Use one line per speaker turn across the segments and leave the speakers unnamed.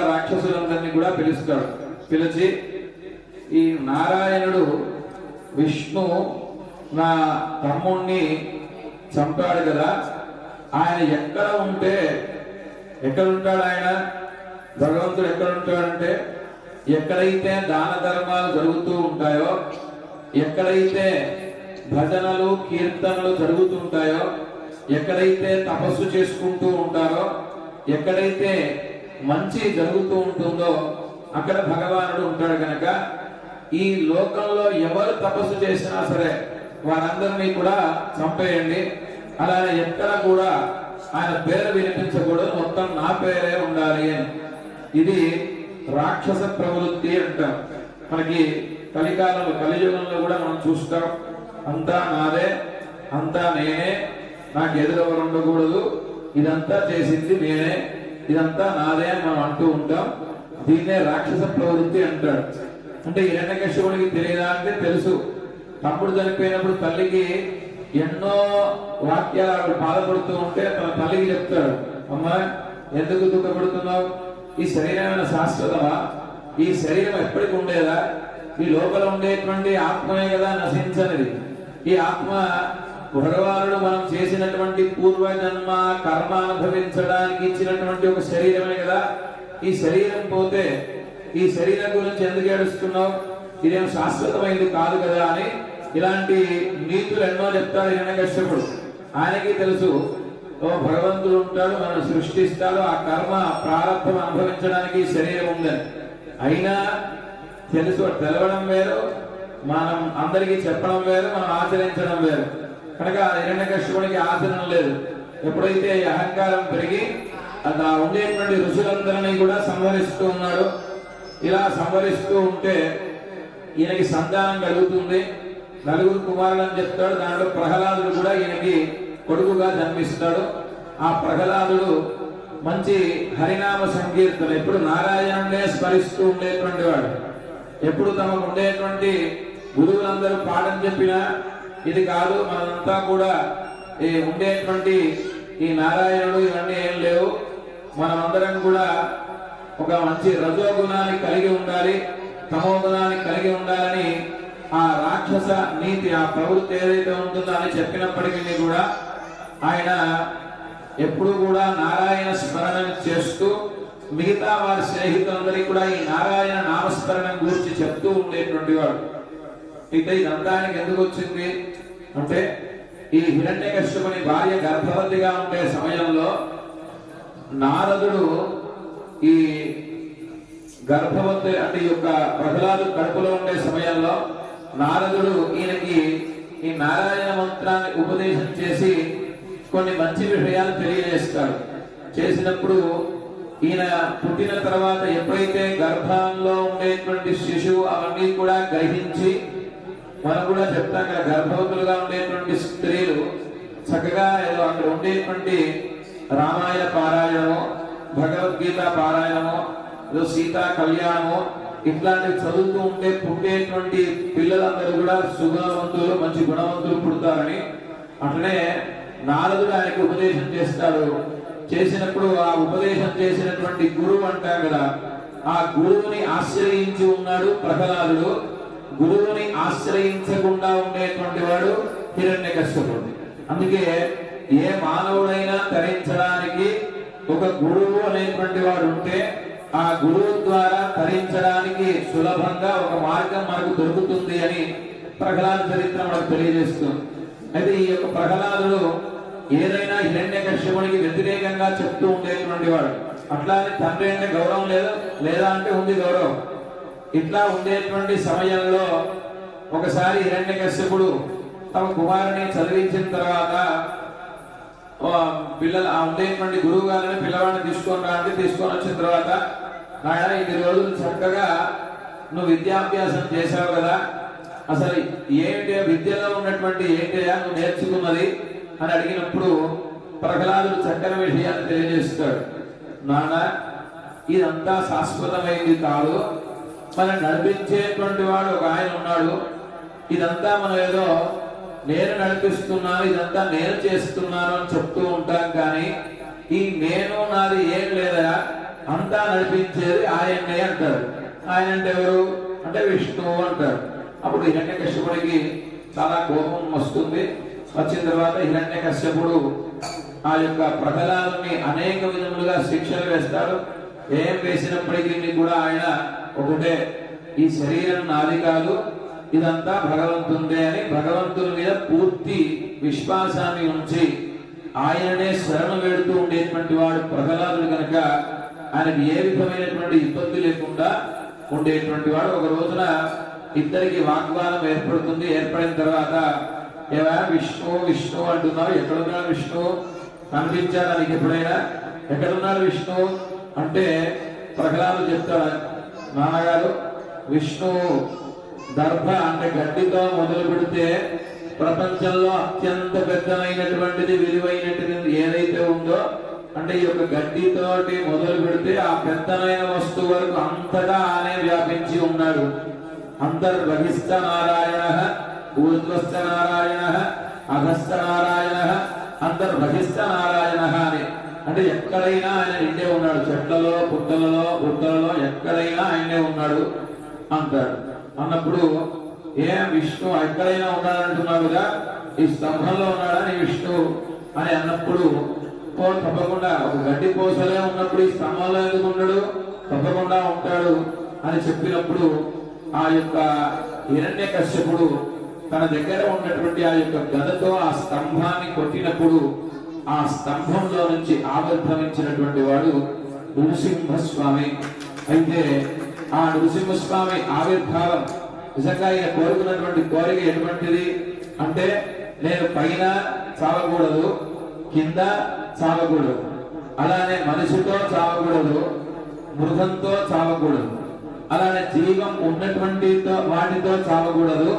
రాక్షసులందరినీ కూడా పిలుస్తాడు. పిలిచి ఈ నారాయణుడు విష్ణు నా తమ్ముణ్ణి చంపాడు కదా. ఆయన ఎక్కడ ఉంటే ఎక్కడ ఉంటాడు ఆయన? భగవంతుడు ఎక్కడ ఉంటాడంటే ఎక్కడైతే దాన ధర్మాలు జరుగుతూ ఉంటాయో ఎక్కడైతే భజనలు కీర్తనలు జరుగుతుంటాయో ఎక్కడైతే తపస్సు చేసుకుంటూ ఉంటారో ఎక్కడైతే మంచి జరుగుతూ ఉంటుందో అక్కడ భగవానుడు ఉంటాడు కనుక ఈ లోకంలో ఎవరు తపస్సు చేసినా సరే వారందరినీ కూడా చంపేయండి. అలానే ఎక్కడ కూడా ఆయన పేరు వినిపించకూడదు మొత్తం నా పేరే ఉండాలి అని. ఇది రాక్షస ప్రవృత్తి అంటాం. మనకి కలికాలంలో కలియుగంలో కూడా మనం చూస్తాం అంతా నాదే అంతా నేనే నాకు ఎదురెవరు ఉండకూడదు ఇదంతా చేసింది నేనే ఇదంతా నాదే అని మనం అంటూ ఉంటాం. దీన్నే రాక్షస ప్రవృత్తి అంటాడు అంటే హిరణ్యకశ్యపుడికి తెలియదా అంటే తెలుసు. తమ్ముడు చనిపోయినప్పుడు తల్లికి ఎన్నో వాక్యాలు ఆవిడ బాధపడుతూ ఉంటే తన తల్లికి చెప్తాడు. అమ్మా ఎందుకు దుఃఖపడుతున్నావు? ఈ శరీరమైన శాశ్వతమా? ఈ శరీరం ఎప్పటికి ఉండేదా? ఈ లోపల ఉండేటువంటి ఆత్మనే కదా నశించనిది. ఈ ఆత్మ భగవానుడు మనం చేసినటువంటి పూర్వజన్మ కర్మ అనుభవించడానికి ఇచ్చినటువంటి ఒక శరీరమే కదా. ఈ శరీరం పోతే ఈ శరీరం గురించి ఎందుకు ఏడుస్తున్నావు? ఇదేం శాశ్వతమైంది కాదు కదా అని ఇలాంటి నీతులు ఎన్నో చెప్తాడు హిరణ్యకశ్యపుడు ఆయనకి తెలుసు ఓ భగవంతుడు ఉంటాడు మనం సృష్టిస్తాడు ఆ కర్మ ప్రారంభం అనుభవించడానికి శరీరం ఉందని. అయినా తెలుసు తెలవడం వేరు మనం అందరికీ చెప్పడం వేరు మనం ఆచరించడం వేరు. కనుక హిరణ్యకశ్యపుడికి ఆచరణ లేదు. ఎప్పుడైతే అహంకారం పెరిగి అది ఉండేటువంటి ఋషులందరినీ కూడా సంహరిస్తూ ఉన్నాడు. ఇలా సంహరిస్తూ ఉంటే ఈయనకి సంతానం కలుగుతుంది. నలుగురు కుమారులని చెప్తాడు. దాంట్లో ప్రహ్లాదుడు కూడా ఈయనకి కొడుకుగా జన్మిస్తాడు. ఆ ప్రహ్లాదుడు మంచి హరినామ సంకీర్తన ఎప్పుడు నారాయణుడే స్మరిస్తూ ఉండేటువంటి వాడు. ఎప్పుడు తమకు ఉండేటువంటి గురువులందరూ పాఠం చెప్పినా ఇది కాదు మనంతా కూడా ఈ ఉండేటువంటి ఈ నారాయణుడు ఇవన్నీ ఏం లేవు. మనమందరం కూడా ఒక మంచి రజోగుణాన్ని కలిగి ఉండాలి తమో గుణాన్ని కలిగి ఉండాలని ఆ రాక్షస నీతి ఆ ప్రవృత్తి ఏదైతే ఉంటుందో అని చెప్పినప్పటికీ కూడా ఆయన ఎప్పుడు కూడా నారాయణ స్మరణ చేస్తూ మిగతా వారి స్నేహితులందరికీ కూడా ఈ నారాయణ నామస్మరణం గురించి చెప్తూ ఉండేటువంటి వాడు. అయితే ఇదంతా ఆయనకి ఎందుకు వచ్చింది? అంటే ఈ హిరణ్యకశ్యపుని భార్య గర్భవతిగా ఉండే సమయంలో నారదుడు ఈ గర్భవతి అంటే ఈ యొక్క ప్రహ్లాదు కడుపులో ఉండే సమయంలో నారదుడు ఈయనకి ఈ నారాయణ మంత్రాన్ని ఉపదేశం చేసి కొన్ని మంచి విషయాలు తెలియజేస్తాడు. చేసినప్పుడు ఈయన పుట్టిన తర్వాత ఎప్పుడైతే గర్భంలో ఉండేటువంటి శిశువు అవన్నీ కూడా గ్రహించి మనం కూడా చెప్తాం కదా గర్భవతులుగా ఉండేటువంటి స్త్రీలు చక్కగా ఏదో అక్కడ ఉండేటువంటి రామాయణ పారాయణము భగవద్గీత పారాయణము ఏదో సీతా కళ్యాణము ఇట్లాంటివి చదువుతూ ఉంటే పుట్టేటువంటి పిల్లలందరూ కూడా సుగుణవంతులు మంచి గుణవంతులు పుడతారని అట్లనే నారదుడు ఆయనకు ఉపదేశం చేస్తాడు. చేసినప్పుడు ఆ ఉపదేశం చేసినటువంటి గురువు అంటారు కదా ఆ గురువుని ఆశ్రయించి ఉన్నాడు ప్రహ్లాదుడు. గురువుని ఆశ్రయించకుండా ఉండేటువంటి వాడు హిరణ్య కష్టపుడు అందుకే ఏ మానవుడైనా తరించడానికి ఒక గురువు అనేటువంటి వాడు ఉంటే ఆ గురువు ద్వారా తరించడానికి సులభంగా ఒక మార్గం మనకు దొరుకుతుంది అని ప్రహ్లాద చరిత్ర మనకు తెలియజేస్తుంది. అయితే ఈ యొక్క ప్రహ్లాదుడు ఏదైనా హిరణ్య కశ్యపునికి వ్యతిరేకంగా చెప్తూ ఉండేటువంటి వాడు. అట్లా తండ్రి అంటే గౌరవం లేదు? లేదా అంటే ఉంది గౌరవం. ఇట్లా ఉండేటువంటి సమయంలో ఒకసారి హిరణ్య కశ్యపుడు తమ కుమారుని చదివించిన తర్వాత పిల్లలు ఆ ఉండేటువంటి గురువు గారిని పిల్లవాడిని తీసుకొని రాండి తీసుకొని వచ్చిన తర్వాత నాయన ఇన్ని రోజులు చక్కగా నువ్వు విద్యాభ్యాసం చేశావు కదా. అసలు ఏంటి విద్యలో ఉన్నటువంటి ఏంటయా నువ్వు నేర్చుకున్నది? అని అడిగినప్పుడు ప్రహ్లాదుడు చక్కని విషయాన్ని తెలియజేస్తాడు. నాన్న ఇదంతా శాశ్వతమైంది కాదు. మన నడిపించేటువంటి వాడు ఒక ఆయన ఉన్నాడు. ఇదంతా మనం ఏదో నేను నడిపిస్తున్నాను ఇదంతా నేను చేస్తున్నాను అని చెప్తూ ఉంటాం కానీ ఈ నేను నాది ఏం లేదా? అంతా నడిపించేది ఆయన్నే అంటారు. ఆయన అంటే ఎవరు? అంటే విష్ణువు అంటారు. అప్పుడు హిరణ్య కశ్యపుడికి చాలా కోపం వస్తుంది. వచ్చిన తర్వాత హిరణ్య కశ్యపుడు ఆ యొక్క ప్రహ్లాదుని అనేక విధములుగా శిక్షలు వేస్తాడు ఏం వేసినప్పటికీ కూడా ఆయన ఒకటే ఈ శరీరం నాది కాదు ఇదంతా భగవంతుందే అని భగవంతుని మీద పూర్తి విశ్వాసాన్ని ఉంచి ఆయననే శరణు వేడుతూ ఉండేటువంటి వాడు ప్రహ్లాదుడు కనుక ఆయనకి ఏ విధమైనటువంటి ఇబ్బంది లేకుండా ఉండేటువంటి వాడు. ఒక రోజున ఇద్దరికి వాగ్వాదం ఏర్పడుతుంది. ఏర్పడిన తర్వాత ఏవా విష్ణు విష్ణు అంటున్నావు ఎక్కడున్నారు విష్ణు? కనిపించారు నీకు ఎప్పుడైనా? ఎక్కడున్నారు విష్ణు? అంటే ప్రహ్లాదు చెప్తాడు నాన్నగారు విష్ణు దర్భ అంటే గడ్డితో మొదలు పెడితే ప్రపంచంలో అత్యంత పెద్దమైనటువంటిది విలువైనటువంటిది ఏదైతే ఉందో అంటే ఈ యొక్క గడ్డితోటి మొదలు పెడితే ఆ పెద్దమైన వస్తువు వరకు అంతటా ఆనే వ్యాపించి ఉన్నాడు. అంతర్బహిష్ట నారాయణ ఊర్ధ్వస్థ నారాయణ అధస్థ నారాయణ అంతర్బహిష్ట నారాయణ అని అంటే ఎక్కడైనా ఆయన నిండే ఉన్నాడు. చెట్లలో పుట్టలలో పుట్టలలో ఎక్కడైనా ఆయనే ఉన్నాడు అంటాడు అన్నప్పుడు ఏం విష్ణు ఎక్కడైనా ఉన్నాడంటున్నాడుగా ఈ స్తంభంలో ఉన్నాడని విష్ణు అని అన్నప్పుడు తప్పకుండా ఒక గడ్డి పోసలే ఉన్నప్పుడు ఈ స్తంభంలో ఎందుకు ఉన్నాడు తప్పకుండా ఉంటాడు అని చెప్పినప్పుడు ఆ యొక్క హిరణ్య కశ్యపుడు తన దగ్గర ఉన్నటువంటి ఆ యొక్క గదతో ఆ స్తంభాన్ని కొట్టినప్పుడు ఆ స్తంభంలో నుంచి ఆవిర్భవించినటువంటి వాడు నృసింహస్వామి. అయితే ఆ నృసింహస్వామి ఆవిర్భావం నిజంగా ఆయన కోరుకున్నటువంటి కోరిక ఎటువంటిది? అంటే నేను పైన చావకూడదు కింద చావకూడదు అలానే మనిషితో చావకూడదు మృగంతో చావకూడదు అలానే జీవం ఉన్నటువంటి వాటితో చావకూడదు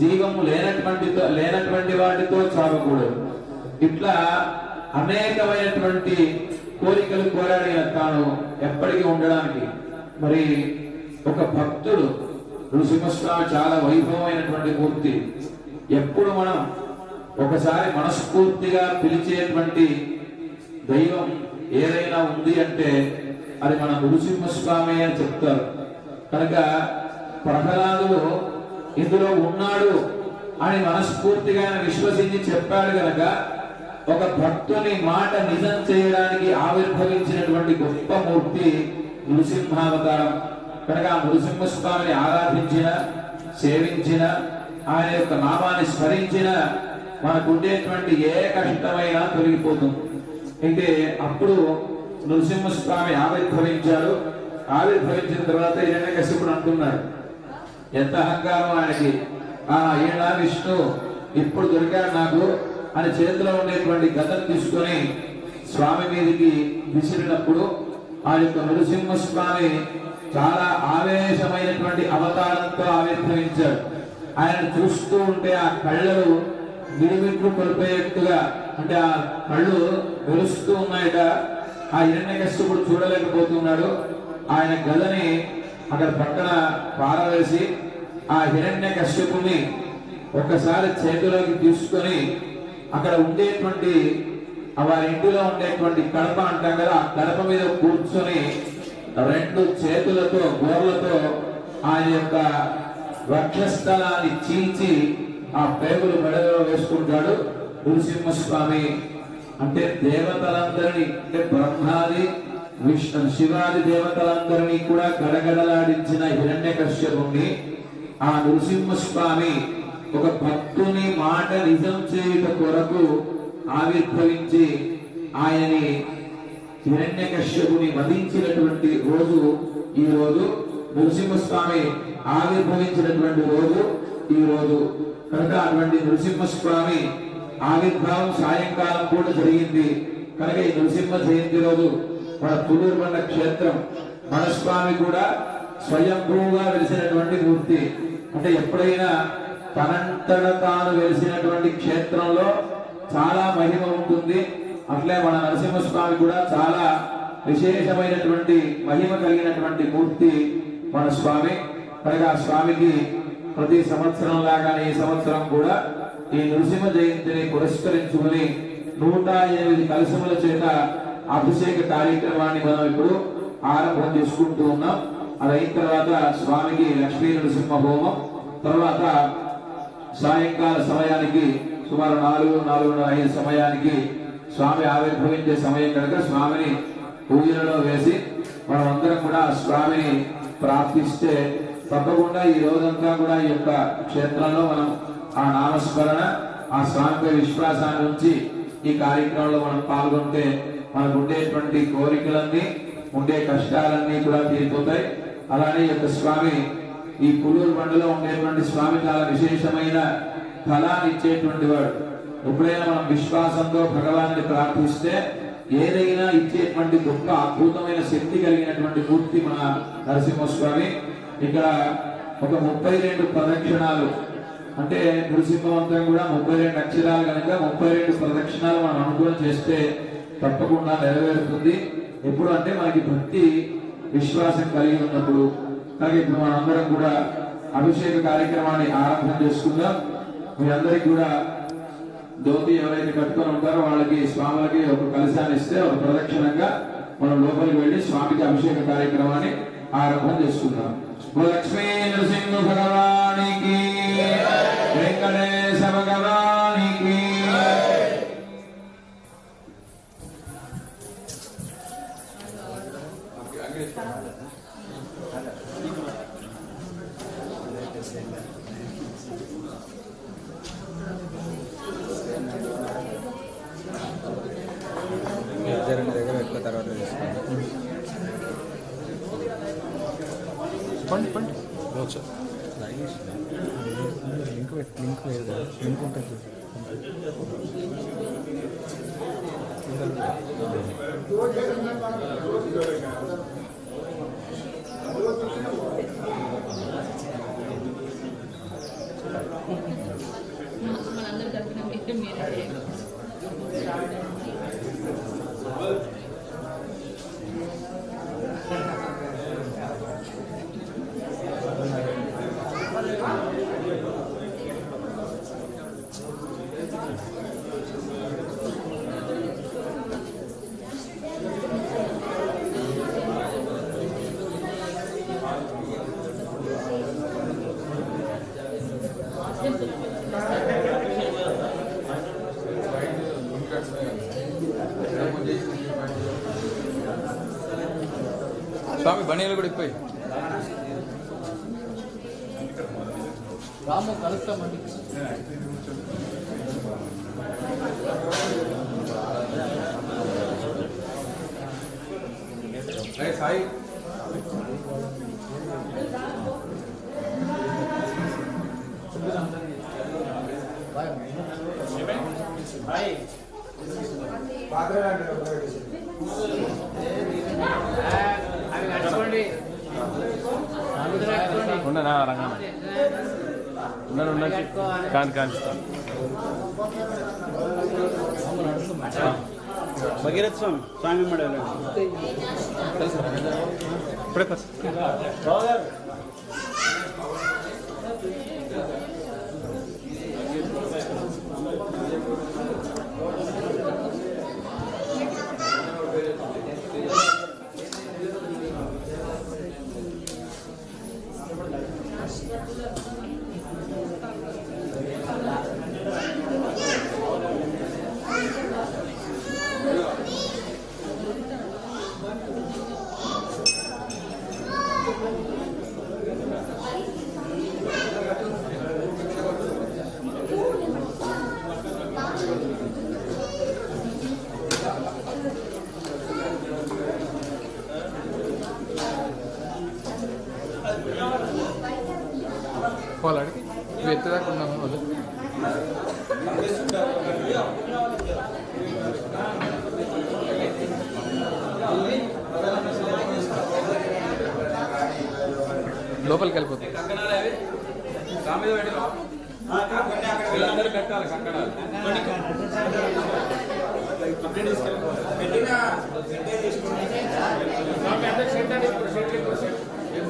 జీవము లేనటువంటితో లేనటువంటి వాటితో చావకూడదు. ఇట్లా అనేకమైనటువంటి కోరికలు కోరాడిన తాను ఎప్పటికీ ఉండడానికి. మరి ఒక భక్తుడు నృసింహస్వామి చాలా వైభవమైనటువంటి మూర్తి. ఎప్పుడు మనం ఒకసారి మనస్ఫూర్తిగా పిలిచేటువంటి దైవం ఏదైనా ఉంది అంటే అది మన నృసింహస్వామి అని చెప్తారు. కనుక ప్రహ్లాదుడు ఇందులో ఉన్నాడు అని మనస్ఫూర్తిగా ఆయన విశ్వసించి చెప్పాడు కనుక ఒక భక్తుని మాట నిజం చేయడానికి ఆవిర్భవించినటువంటి గొప్ప మూర్తి నృసింహావతారం. కనుక ఆ నృసింహస్వామిని ఆరాధించిన సేవించిన ఆయన యొక్క నామాన్ని స్మరించిన మనకు ఉండేటువంటి ఏ కష్టమైనా తొలగిపోతుంది. అయితే అప్పుడు నృసింహస్వామి ఆవిర్భవించాడు ఆవిర్భవించిన తర్వాత ఈయన కశ్యపుడు అంటున్నాడు ఎంత అహంకారం ఆయనకి. ఆ ఈయన విష్ణు ఇప్పుడు దొరికాడు నాకు. ఆయన చేతిలో ఉండేటువంటి గతం తీసుకొని స్వామి మీదకి విసిరినప్పుడు ఆ యొక్క నృసింహ స్వామి చాలా ఆవేశమైనటువంటి అవతారంతో ఆవిర్భవించాడు. ఆయన చూస్తూ ఉంటే ఆ కళ్ళలు మిడిమిట్లు కొలిపోయేట్టుగా అంటే ఆ కళ్ళు వెలుస్తూ ఉన్నాయట. ఆ హిరణ్య కష్టపుడు చూడలేకపోతున్నాడు. ఆయన గదని అక్కడ పక్కన పారవేసి ఆ హిరణ్య కశ్యపుని ఒక్కసారి చేతిలోకి తీసుకొని అక్కడ ఉండేటువంటి ఆ వారి ఇంటిలో ఉండేటువంటి కడప అంటాం కదా ఆ కడప మీద కూర్చొని రెండు చేతులతో గోర్లతో ఆయన యొక్క వక్షస్థలాన్ని చీల్చి ఆ పేగులు మెడలో వేసుకుంటాడు. నృసింహస్వామి అంటే దేవతలందరినీ అంటే బ్రహ్మాది విష్ణు శివాది దేవతలందరినీ కూడా గడగడలాడించిన హిరణ్య కశ్యపుణ్ణి ఆ నృసింహస్వామి ఒక భక్తుని మాట నిజం చేయుట కొరకు ఆవిర్భవించి ఆయని హిరణ్య కశ్యపుని వధించినటువంటి రోజు ఈ రోజు నృసింహస్వామి ఆవిర్భవించినటువంటి రోజు ఈ రోజు కనుక అటువంటి నృసింహస్వామి ఆవిర్భావం సాయంకాలం కూడా జరిగింది. కనుక ఈ నృసింహ జయంతి రోజు మన పునర్బండ క్షేత్రం మనస్వామి కూడా స్వయంభూగా వెలిసినటువంటి మూర్తి. అంటే ఎప్పుడైనా తనంతట తాను వెలిసినటువంటి క్షేత్రంలో చాలా మహిమ ఉంటుంది. అట్లే మన నరసింహస్వామి కూడా చాలా విశేషమైనటువంటి మహిమ కలిగినటువంటి మూర్తి మన స్వామి. కనుక ఆ స్వామికి ప్రతి సంవత్సరం లాగానే ఈ సంవత్సరం కూడా ఈ నృసింహ జయంతిని పురస్కరించుకుని నూట ఎనిమిది కలశముల చేత అభిషేక కార్యక్రమాన్ని మనం ఇప్పుడు ఆరంభం చేసుకుంటూ ఉన్నాం. అది అయిన తర్వాత స్వామికి లక్ష్మీ నృసింహ హోమం తర్వాత సాయంకాల సమయానికి సుమారు నాలుగు నాలుగున్నర ఐదు సమయానికి స్వామి ఆవిర్భవించే సమయం కనుక స్వామిని పూజలలో వేసి మనం అందరం కూడా స్వామిని ప్రార్థిస్తే తప్పకుండా ఈ రోజంతా కూడా ఈ యొక్క క్షేత్రంలో మనం ఆ నామస్మరణ ఆ స్వామిపై విశ్వాసాన్ని ఉంచి ఈ కార్యక్రమంలో మనం పాల్గొంటే మనకు ఉండేటువంటి కోరికలన్నీ ఉండే కష్టాలన్నీ కూడా తీరిపోతాయి. అలానే ఈ యొక్క స్వామి ఈ పుల్లూరు బండలో ఉండేటువంటి స్వామి చాలా విశేషమైన ఫలాన్ని ఇచ్చేటువంటి వాడు. ఎప్పుడైనా మనం విశ్వాసంతో భగవాన్ని ప్రార్థిస్తే ఏదైనా ఇచ్చేటువంటి గొప్ప అద్భుతమైన శక్తి కలిగినటువంటి మూర్తి మన నరసింహస్వామి. ఇక్కడ ఒక ముప్పై రెండు ప్రదక్షిణాలు అంటే నృసింహవంతం కూడా ముప్పై రెండు అక్షరాలు కనుక ముప్పై రెండు ప్రదక్షిణాలు మనం అనుకూలం చేస్తే తప్పకుండా నెరవేరుతుంది. ఎప్పుడు అంటే మనకి భక్తి విశ్వాసం కలిగి ఉన్నప్పుడు అలాగే ఇప్పుడు మనందరం కూడా అభిషేక కార్యక్రమాన్ని ఆరంభం చేసుకుందాం. మీరందరికీ కూడా ధోతి ఎవరైతే కట్టుకొని ఉంటారో వాళ్ళకి స్వాములకి ఒక కలశాన్ని ఇస్తే ఒక ప్రదక్షిణంగా మనం లోపలికి వెళ్ళి స్వామికి అభిషేక కార్యక్రమాన్ని ఆరంభం చేసుకుందాం. లక్ష్మీ నరసింహ భగవానికి వెంకటేశ
భగవాన్ మీరు మీరే చేయండి.
స్వామి బనీలు కూడా ఇప్పోయి ఉండనా రంగం ఉన్నాను ఉన్నది కాని కానిస్తాను
భగీరథ స్వామి స్వామి
ఇప్పుడే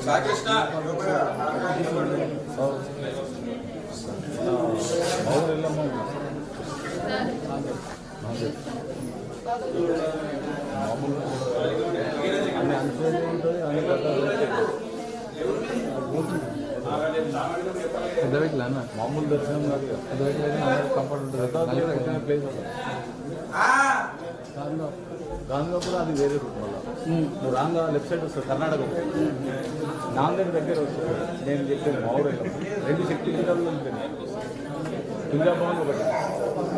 వెహికల్ పెద్ద వెహికల్ అన్న మామూలు దర్శనం కాదు పెద్ద వెహికల్ అయితే కంఫర్ట్ ఉంటుంది ప్లేస్ గాంధీ గాంధీలో కూడా అది వేరే రూట్ వల్ల నువ్వు రాంగ్ లెఫ్ట్ సైడ్ వస్తుంది కర్ణాటక నాందేడ్ దగ్గర వస్తుంది నేను చెప్పాను మామూలు రెండు శక్తి పీఠాలు ఉంటుంది తుంజాభవన్ ఒకటి.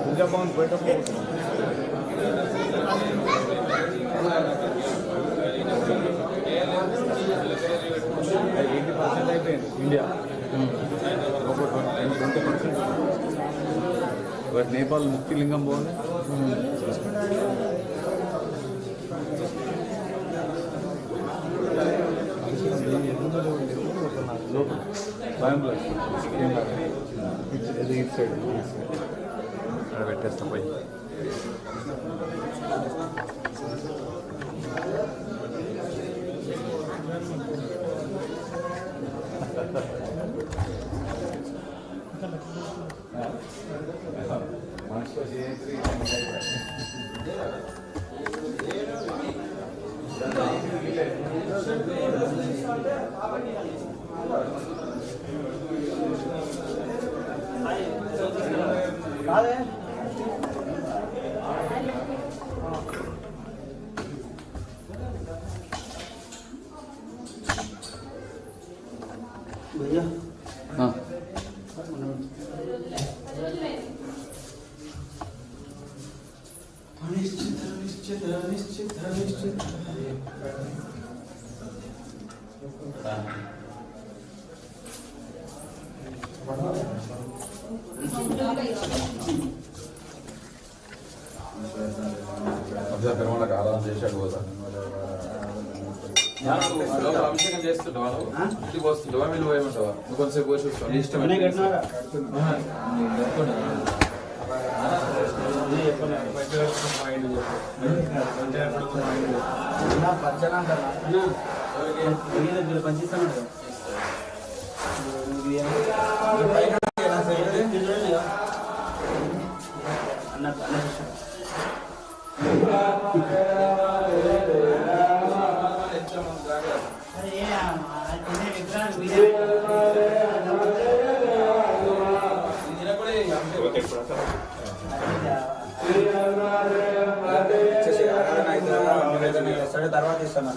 తుంజాభవన్ పోయేటప్పుడు ఎయిటీ పర్సెంట్ అయిపోయింది ఇండియా. ఒక ట్వంటీ పర్సెంట్. నేపాల్ ముక్తి లింగం బాగుంది Bangladesh. It's inside. I'll wait test away. Thank
you. పెరుమలకు ఆరాధన చేశాడు పోతా అభిషేకం చేస్తుంటావా నువ్వు? ఇంటికి వస్తుంటావా వీళ్ళు పోయమంటావా నువ్వు కొంచెంసేపు పోసి వస్తావు నీ అనుకోండి.
తర్వాత ఇస్తాను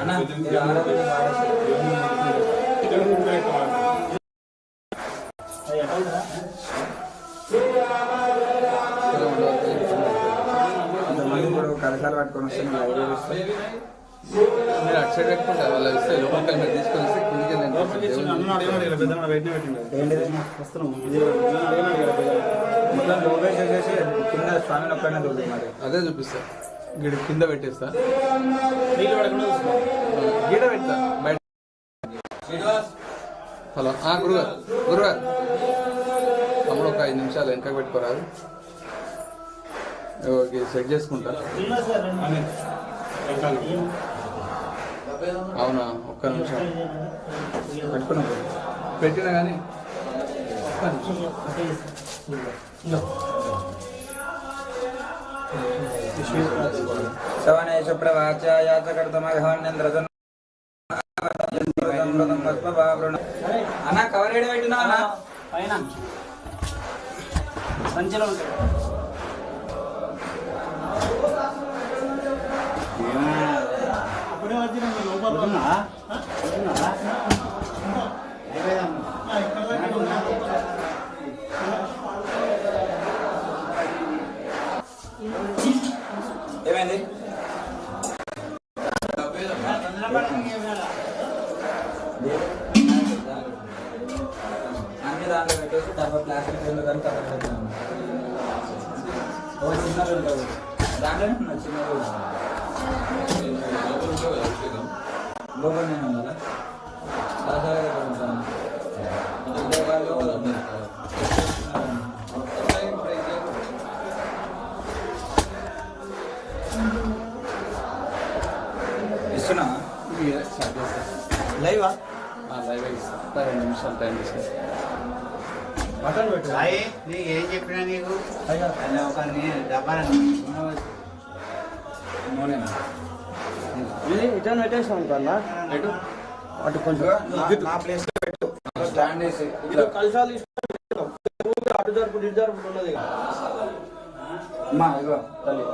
అన్న కొంతమంది ఇప్పుడు కలశాలు పట్టుకొని వస్తున్నారు
మీరు అటు సైడ్ పెట్టుకుంటే వాళ్ళు ఇస్తే లోపలికి మీరు తీసుకొని
కింద దొరుకుతుంది మరి
అదే చూపిస్తా. గీడ కింద పెట్టేస్తా. గీడ పెడతా. బయట. హలో. ఆ, గురుగారు. గురుగారు. తమ్ముడు ఒక ఐదు నిమిషాలు వెనక పెట్టుకోరాదు. ఓకే సెట్ చేసుకుంటా. అవునా? ఒక్క నిమిషం.
పెట్టుకున్నాం.
పెట్టినా కానీ
అన్న కవర్ ఏడు పెట్టినా అన్న
పైన. సంచిలో ఉంటాయి
ఏమైంది? అన్ని దాంట్లో పెట్టేసి తర్వాత ప్లాస్టిక్ రెండు కానీ తర్వాత పెట్టాను ఓ చిన్న ఉంటుంది దాంట్లోనే ఉన్నది చిన్నది లోపల నేను ఉందా కళాశాల దగ్గర ఉంటా ఇస్తున్నా? లైవా?
రెండు నిమిషాలు టైం తీసుకొని
సాయి నీకు ఏం చెప్పినా నీకు? ఒక డబ్బా
రిటర్న్ పెట్టేసాం కన్నా
ఎటు?
అటు కొంచెం.
నా ప్లేస్లో పెట్టు. స్టాండ్ వేసి
ఇది కలిసాలు అటు జరుపు ఇటు జరుపు ఉన్నది
అమ్మా ఇగో తల్లి.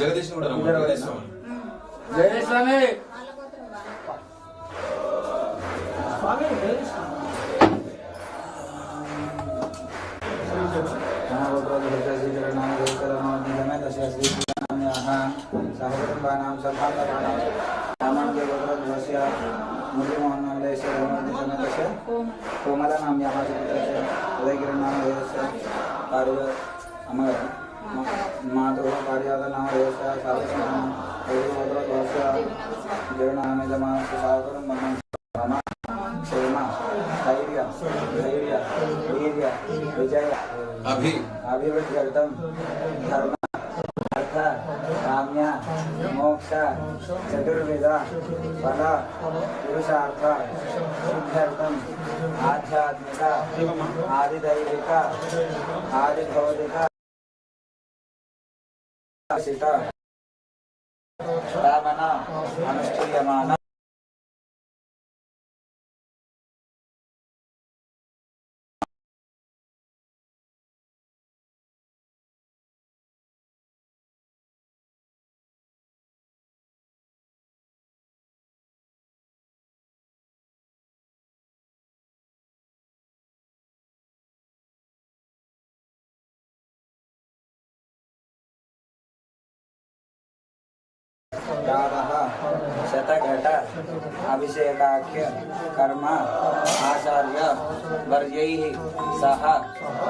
జగదీష్ కూడా
జై స్వామి सहकुटुम्बानां सभासभानां सामान्यगोत्रध्वस्य मुरलीमोहनमहोदयस्य रघुनाथसन्नतस्य कोमलनाम्याः सुपुत्रस्य उदयगिरिनामहोदयस्य कार्य अमर मातुः कार्यादनामहोदयस्य सर्वस्नां रघुगोत्रध्वस्य जीर्णामिदमास्य सहकुटुम्बानां मम क्षेम धैर्य
धैर्य
वीर्य विजय अभि अभिवृद्ध्यर्थं धर्म చతుర్విధ ఫల పురుషార్థ సిద్ధ్యర్థం ఆధ్యాత్మిక ఆదిదైవిక ఆదిభౌతిక సిత రామణ అనుష్ఠీయమాన. दारः शतघट अभिषेकाख्य कर्म आचार्य वर्यैः सह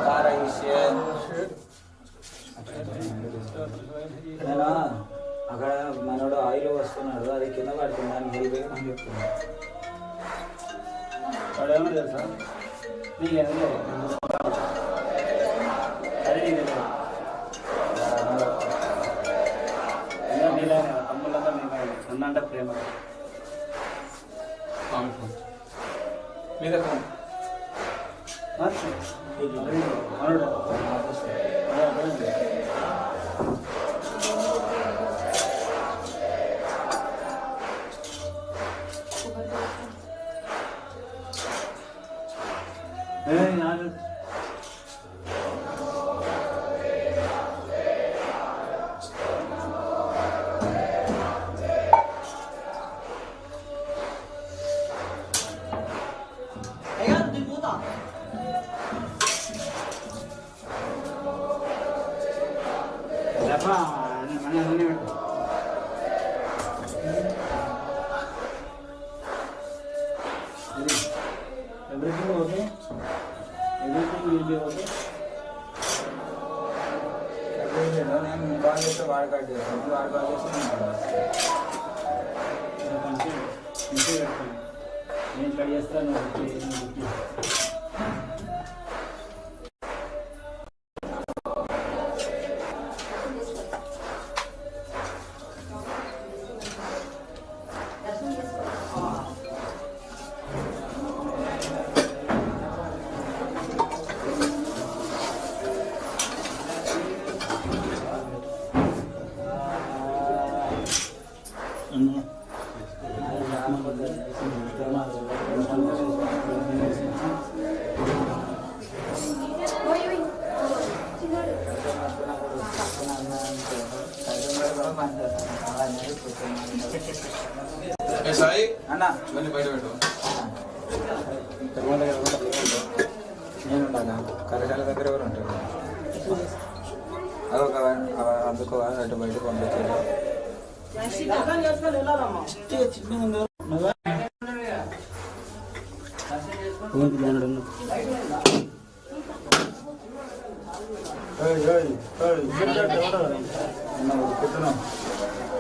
कारयिष्ये నేను అక్కడ మనోడు ఆయిల్ వస్తున్నాడు అది కింద పడుతుంది అని వెళ్ళిపోయి అని చెప్తున్నాను
వాడు ఏమన్నా తెలుసా నీకేమో అన్నంటే ప్రేమ.
మీద.
మనోడు.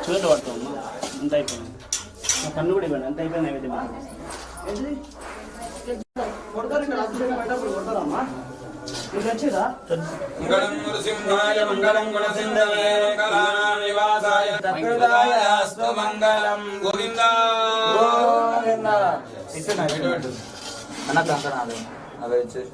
చూడండి పడతాం అంత అయిపోయింది. నా కన్ను కూడా ఇవ్వండి. అంత అయిపోయింది నైవేద్యం
నృసింహాయ మంగళం గుణసింధవే మంగళం గోవిందా.
అన్న అదే అదే ఇచ్చేసి.